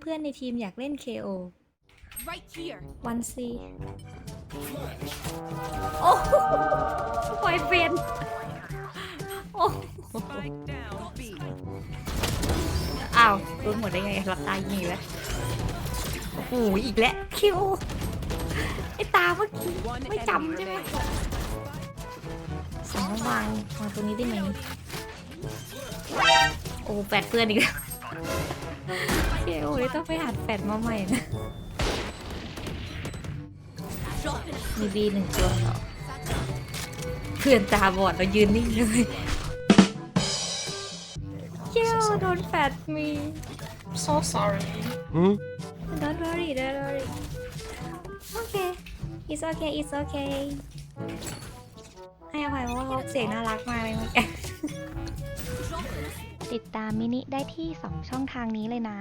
เพื่อนในทีมอยากเล่น KO Right here. วันซีโอ้โหปล่อยเฟรนโอ้โห Spike down. B. อ้าวรู้หมดได้ไงหลับตายิงอีกแล้วโอ้โหอีกแล้วคิวไอ้ตาเมื่อกี้ One ไม่ enemy จำใช่ไหม remaining. สองวางวางตรงนี้ได้ไหมโอ้แปดเพื่อนอีกแล้ว เฮ้ยโอ้ยต้องไปหัดแปดมาใหม่นะ มีบีหนึ่งตัวเหรอเพื่อนตาบอดเรายืนนิ่งเลยเจ้าโดนแฟดมี so sorry don't worry don't worry okay it's okay it's okay ให้อภัยเพราะว่าเขาเสียงน่ารักมากเลยเมื่อกี้ ติดตามมินิได้ที่ 2 ช่องทางนี้เลยนะ